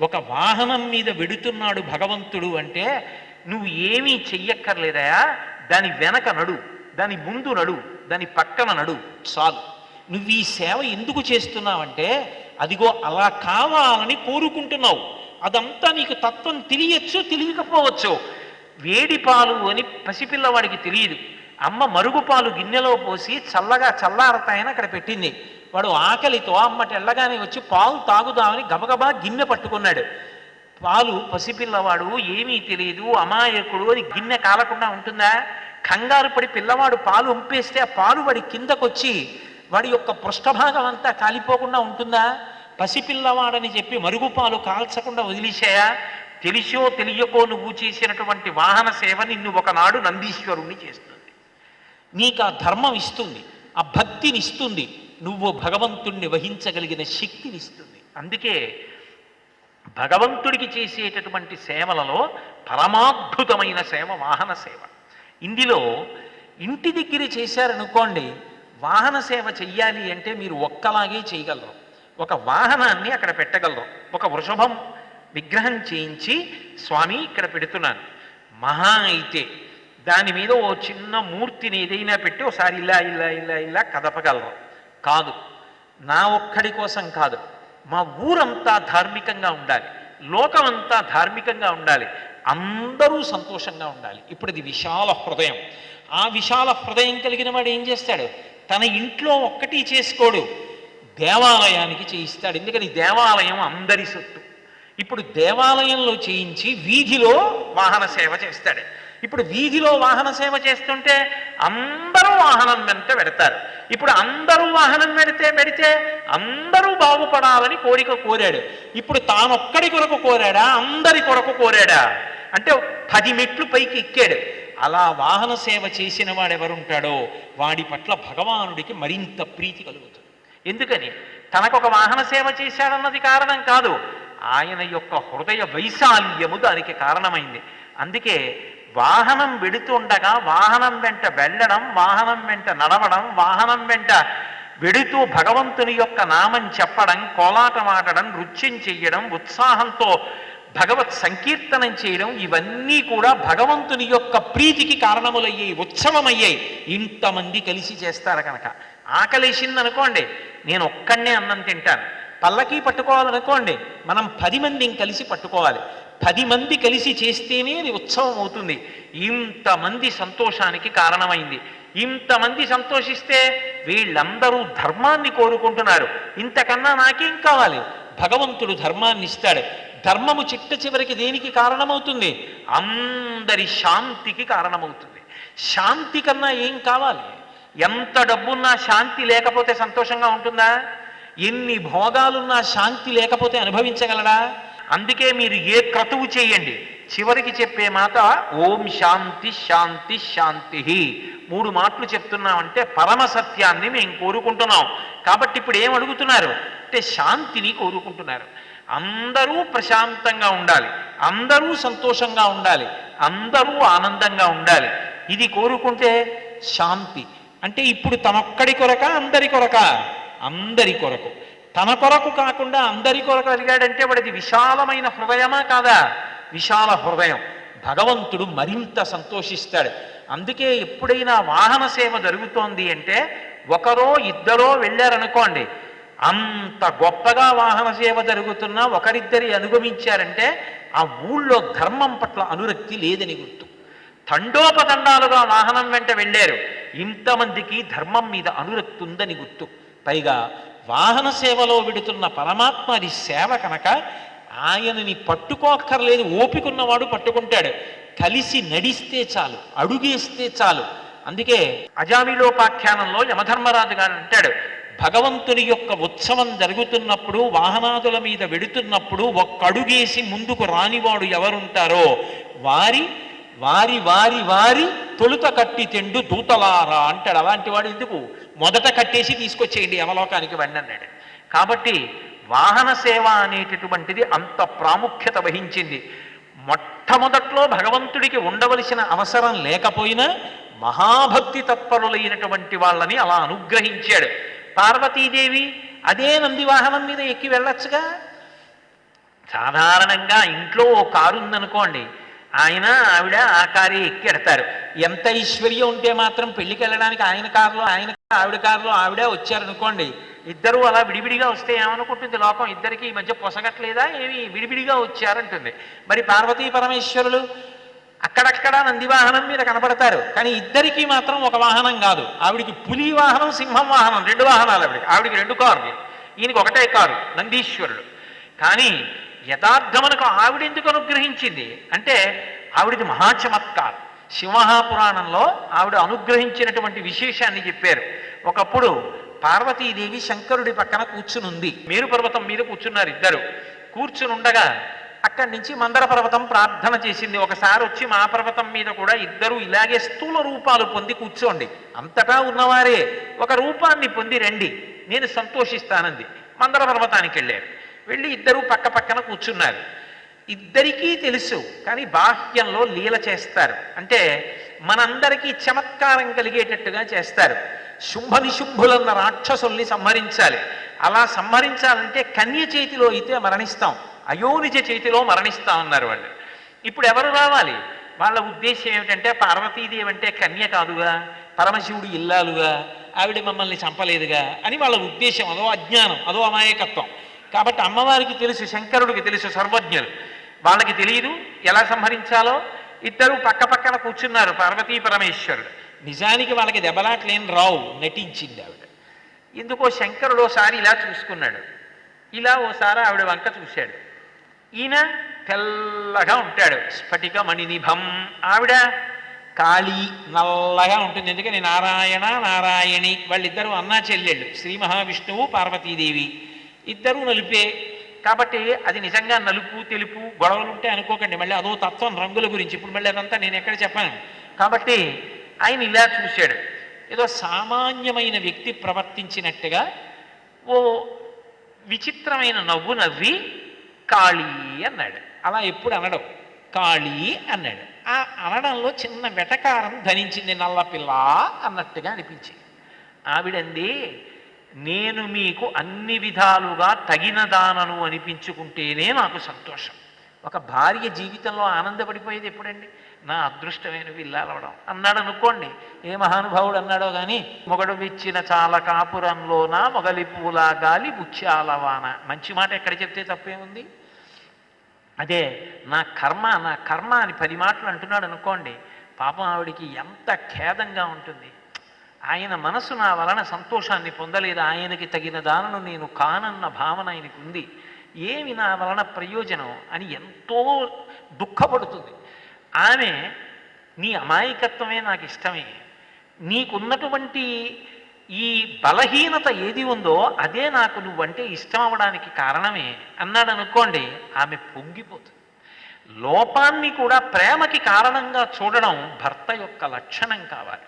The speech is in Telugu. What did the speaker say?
ఒక వాహనం మీద వెడుతున్నాడు భగవంతుడు అంటే నువ్వు ఏమీ చెయ్యక్కర్లేదయా? దాని వెనక నడు దాని ముందు నడు దాని పక్కన నడు చాలు. నువ్వు ఈ సేవ ఎందుకు చేస్తున్నావంటే అదిగో అలా కావాలని కోరుకుంటున్నావు. అదంతా నీకు తత్వం తెలియచ్చు తెలియకపోవచ్చు. వేడి పాలు అని పసిపిల్లవాడికి తెలియదు. అమ్మ మరుగు పాలు గిన్నెలో పోసి చల్లగా చల్లారతాయని అక్కడ పెట్టింది. వాడు ఆకలితో అమ్మ తెల్లగానే వచ్చి పాలు తాగుదామని గబగబా గిన్నె పట్టుకున్నాడు. పాలు పసిపిల్లవాడు ఏమీ తెలియదు అమాయకుడు అని గిన్నె కాలకుండా ఉంటుందా? కంగారు పడి పిల్లవాడు పాలు ఉంపేస్తే ఆ పాలు వాడి కిందకొచ్చి వాడి యొక్క పృష్ఠభాగం అంతా కాలిపోకుండా ఉంటుందా? పసిపిల్లవాడని చెప్పి మరుగుపాలు కాల్చకుండా వదిలేశాయా? తెలిసో తెలియకో నువ్వు చేసినటువంటి వాహన సేవ నిన్ను ఒకనాడు నందీశ్వరుణ్ణి చేస్తుంది. నీకు ఆ ధర్మం ఇస్తుంది ఆ భక్తిని ఇస్తుంది. నువ్వు భగవంతుణ్ణి వహించగలిగిన శక్తిని ఇస్తుంది అందుకే భగవంతుడికి చేసేటటువంటి సేవలలో పరమాద్భుతమైన సేవ వాహన సేవ. ఇందులో ఇంటి దగ్గర చేశారనుకోండి వాహన సేవ చెయ్యాలి అంటే మీరు ఒక్కలాగే చేయగలరు. ఒక వాహనాన్ని అక్కడ పెట్టగలరు. ఒక వృషభం విగ్రహం చేయించి స్వామి ఇక్కడ పెడుతున్నాను. మహా అయితే దాని మీద ఓ చిన్న మూర్తిని ఏదైనా పెట్టి ఒకసారి ఇలా ఇలా ఇలా ఇలా కదపగలరు. కాదు. నా ఒక్కడి కోసం కాదు. మా ఊరంతా ధార్మికంగా ఉండాలి. లోకమంతా ధార్మికంగా ఉండాలి. అందరూ సంతోషంగా ఉండాలి. ఇప్పుడు ఇది విశాల హృదయం. ఆ విశాల హృదయం కలిగిన వాడు ఏం చేస్తాడు? తన ఇంట్లో ఒక్కటి చేసుకోడు. దేవాలయానికి చేయిస్తాడు. ఎందుకని? దేవాలయం అందరి సొత్తు. ఇప్పుడు దేవాలయంలో చేయించి వీధిలో వాహన సేవ చేస్తాడు. ఇప్పుడు వీధిలో వాహన సేవ చేస్తుంటే అందరూ వాహనం వెంట పెడతారు. ఇప్పుడు అందరూ వాహనం పెడితే పెడితే అందరూ బాగుపడాలని కోరిక కోరాడు. ఇప్పుడు తానొక్కడి కొరకు కోరాడా? అందరి కొరకు కోరాడా? అంటే పది మెట్లు పైకి ఎక్కాడు. అలా వాహన సేవ చేసిన వాడెవరుంటాడో వాడి పట్ల భగవానుడికి మరింత ప్రీతి కలుగుతుంది. ఎందుకని? తనకొక వాహన సేవ చేశాడన్నది కారణం కాదు. ఆయన యొక్క హృదయ వైశాల్యము దానికి కారణమైంది. అందుకే వాహనం వెడుతుండగా వాహనం వెంట వెళ్ళడం వాహనం వెంట నడవడం వాహనం వెంట వెడుతూ భగవంతుని యొక్క నామం చెప్పడం కోలాటమాడడం నృత్యం చెయ్యడం ఉత్సాహంతో భగవత్ సంకీర్తనం చేయడం ఇవన్నీ కూడా భగవంతుని యొక్క ప్రీతికి కారణములయ్యాయి ఉత్సవమయ్యాయి ఇంతమంది కలిసి చేస్తారు కనుక. ఆకలేసింది అనుకోండి నేను ఒక్కడనే అన్నం తింటాను. పల్లకి పట్టుకోవాలనుకోండి మనం పది మందిని కలిసి పట్టుకోవాలి. పది మంది కలిసి చేస్తేనే అది ఉత్సవం అవుతుంది. ఇంతమంది సంతోషానికి కారణమైంది. ఇంతమంది సంతోషిస్తే వీళ్ళందరూ ధర్మాన్ని కోరుకుంటున్నారు. ఇంతకన్నా నాకేం కావాలి? భగవంతుడు ధర్మాన్ని ఇస్తాడు. ధర్మము చిట్ట చివరికి దేనికి కారణమవుతుంది? అందరి శాంతికి కారణమవుతుంది. శాంతి కన్నా ఏం కావాలి? ఎంత డబ్బున్నా శాంతి లేకపోతే సంతోషంగా ఉంటుందా? ఎన్ని భోగాలున్నా శాంతి లేకపోతే అనుభవించగలడా? అందుకే మీరు ఏ క్రతువు చేయండి. చివరికి చెప్పే మాట ఓం శాంతి శాంతి శాంతి మూడు మాటలు చెప్తున్నామంటే పరమ సత్యాన్ని మేము కోరుకుంటున్నాం. కాబట్టి ఇప్పుడు ఏం అడుగుతున్నారు? అంటే శాంతిని కోరుకుంటున్నారు. అందరూ ప్రశాంతంగా ఉండాలి. అందరూ సంతోషంగా ఉండాలి. అందరూ ఆనందంగా ఉండాలి. ఇది కోరుకుంటే శాంతి. అంటే ఇప్పుడు తనొక్కడి కొరక అందరి కొరక? అందరి కొరకు. తన కొరకు కాకుండా అందరి కొరకు అడిగాడంటే వాడిది విశాలమైన హృదయమా కాదా? విశాల హృదయం. భగవంతుడు మరింత సంతోషిస్తాడు. అందుకే ఎప్పుడైనా వాహన సేవ జరుగుతోంది అంటే ఒకరో ఇద్దరో వెళ్ళారనుకోండి అంత గొప్పగా వాహన సేవ జరుగుతున్నా ఒకరిద్దరి అనుగమించారంటే ఆ ఊళ్ళో ధర్మం పట్ల అనురక్తి లేదని గుర్తు. తండోపతండాలుగా వాహనం వెంట వెళ్ళారు. ఇంతమందికి ధర్మం మీద అనురక్తి ఉందని గుర్తు. పైగా వాహన సేవలో విడుతున్న పరమాత్మ అది సేవ కనుక ఆయనని పట్టుకోక్కర్లేదు ఓపికన్నవాడు పట్టుకుంటాడు. కలిసి నడిస్తే చాలు అడుగేస్తే చాలు. అందుకే అజామిలోపాఖ్యానంలో యమధర్మరాజు గారు అంటాడు భగవంతుని యొక్క ఉత్సవం జరుగుతున్నప్పుడు వాహనాదుల మీద వెడుతున్నప్పుడు ఒక్క అడుగేసి ముందుకు రానివాడు ఎవరుంటారో వారి వారి వారి వారి తొలుత కట్టి తెండు దూతలారా అంటాడు. అలాంటి వాడు ఎందుకు? మొదట కట్టేసి తీసుకొచ్చేయండి యమలోకానికి వండి అన్నాడు. కాబట్టి వాహన సేవ అనేటటువంటిది అంత ప్రాముఖ్యత వహించింది. మొట్టమొదట్లో భగవంతుడికి ఉండవలసిన అవసరం లేకపోయినా మహాభక్తి తత్పరులైనటువంటి వాళ్ళని అలా అనుగ్రహించాడు. పార్వతీదేవి అదే నంది వాహనం మీద ఎక్కి వెళ్ళొచ్చుగా? సాధారణంగా ఇంట్లో ఓ కారు ఉందనుకోండి ఆయన ఆవిడ ఆ కారే ఎక్కెడతారు. ఎంత ఐశ్వర్యం ఉంటే మాత్రం పెళ్ళికి వెళ్ళడానికి ఆయన కారులో ఆయన ఆవిడ కారులో ఆవిడ వచ్చారనుకోండి ఇద్దరు అలా విడివిడిగా వస్తే ఏమనుకుంటుంది లోకం ఇద్దరికి ఈ మధ్య పొసగట్లేదా? ఏమి? విడివిడిగా వచ్చారంటుంది. మరి పార్వతీ పరమేశ్వరులు అక్కడక్కడ నంది వాహనం మీద కనపడతారు. కానీ ఇద్దరికి మాత్రం ఒక వాహనం కాదు. ఆవిడికి పులి వాహనం సింహం వాహనం రెండు వాహనాలు ఆవిడికి. ఆవిడికి రెండు కార్లు. ఈయనకి ఒకటే కారు నందీశ్వరుడు. కానీ యథార్థమునకు ఆవిడ ఎందుకు అనుగ్రహించింది? అంటే ఆవిడది మహాచమత్కారం. సింహపురాణంలో ఆవిడ అనుగ్రహించినటువంటి విశేషాన్ని చెప్పారు. ఒకప్పుడు పార్వతీదేవి శంకరుడి పక్కన కూర్చునుంది. మేరు పర్వతం మీద కూర్చున్నారు ఇద్దరు. కూర్చునుండగా అక్కడి నుంచి మందర పర్వతం ప్రార్థన చేసింది. ఒకసారి వచ్చి మా పర్వతం మీద కూడా ఇద్దరు ఇలాగే స్థూల రూపాలు పొంది కూర్చోండి. అంతటా ఉన్నవారే ఒక రూపాన్ని పొంది రండి. నేను సంతోషిస్తానంది. మందర పర్వతానికి వెళ్ళారు. వెళ్ళి ఇద్దరు పక్క పక్కన కూర్చున్నారు. ఇద్దరికీ తెలుసు కానీ బాహ్యంలో లీల చేస్తారు. అంటే మనందరికీ చమత్కారం కలిగేటట్టుగా చేస్తారు. శుంభ నిశుంభులన్న రాక్షసుల్ని సంహరించాలి. అలా సంహరించాలంటే కన్య చేతిలో అయితే మరణిస్తాం. అయోనిజ చేతిలో మరణిస్తాం అన్నారు వాళ్ళు. ఇప్పుడు ఎవరు రావాలి? వాళ్ళ ఉద్దేశం ఏమిటంటే పార్వతీదేవి అంటే కన్య కాదుగా పరమశివుడు ఇల్లాలుగా ఆవిడ మమ్మల్ని చంపలేదుగా అని వాళ్ళ ఉద్దేశం అదో అజ్ఞానం అదో అమాయకత్వం. కాబట్టి అమ్మవారికి తెలుసు శంకరుడికి తెలుసు సర్వజ్ఞులు. వాళ్ళకి తెలియదు ఎలా సంహరించాలో? ఇద్దరు పక్క పక్కన కూర్చున్నారు పార్వతీ పరమేశ్వరుడు. నిజానికి వాళ్ళకి దెబ్బలాట్లేని రావు నటించింది ఆవిడ. ఎందుకో శంకరుడు ఓసారి ఇలా చూసుకున్నాడు. ఇలా ఓసారి ఆవిడ వంక చూశాడు. ఈయన తెల్లగా ఉంటాడు స్ఫటిక మణినిభం. ఆవిడ కాళీ నల్లగా ఉంటుంది. ఎందుకని? నారాయణ నారాయణి వాళ్ళిద్దరూ అన్నా చెల్లెళ్ళు. శ్రీ మహావిష్ణువు పార్వతీదేవి. ఇద్దరూ నలిపే. కాబట్టి అది నిజంగా నలుపు తెలుపు గొడవలు ఉంటే అనుకోకండి. మళ్ళీ అదో తత్వం రంగుల గురించి. ఇప్పుడు మళ్ళీ అదంతా నేను ఎక్కడ చెప్పాను? కాబట్టి ఆయన ఇలా చూశాడు. ఏదో సామాన్యమైన వ్యక్తి ప్రవర్తించినట్టుగా ఓ విచిత్రమైన నవ్వు నవ్వి కాళీ అన్నాడు. అలా ఎప్పుడు అనడం? కాళీ అన్నాడు. ఆ అనడంలో చిన్న వెటకారం ధనించింది నల్లపిల్ల అన్నట్టుగా అనిపించింది. ఆవిడంది నేను మీకు అన్ని విధాలుగా తగిన దానను అనిపించుకుంటేనే నాకు సంతోషం. ఒక భార్య జీవితంలో ఆనందపడిపోయేది ఎప్పుడండి? నా అదృష్టమైన విల్లాలవడం. అన్నాడు అనుకోండి ఏ మహానుభావుడు అన్నాడో కానీ మొగడు విచ్చిన చాలా కాపురంలోన మొగలి పూల గాలి బుచ్చాలవాన మంచి మాట ఎక్కడ చెప్తే తప్పేముంది? అదే నా కర్మ నా కర్మ అని పది మాటలు అంటున్నాడు అనుకోండి పాపం ఆవిడికి ఎంత ఖేదంగా ఉంటుంది. ఆయన మనసు నా వలన సంతోషాన్ని పొందలేదు. ఆయనకి తగిన దానను నేను కానన్న భావన ఆయనకు ఉంది. ఏమి నా వలన ప్రయోజనం అని ఎంతో దుఃఖపడుతుంది. ఆమె నీ అమాయకత్వమే నాకు ఇష్టమే నీకున్నటువంటి ఈ బలహీనత ఏది ఉందో అదే నాకు నువ్వంటే ఇష్టం అవడానికి కారణమే అన్నాడు అనుకోండి ఆమె పొంగిపోతుంది. లోపాన్ని కూడా ప్రేమకి కారణంగా చూడడం భర్త యొక్క లక్షణం కావాలి.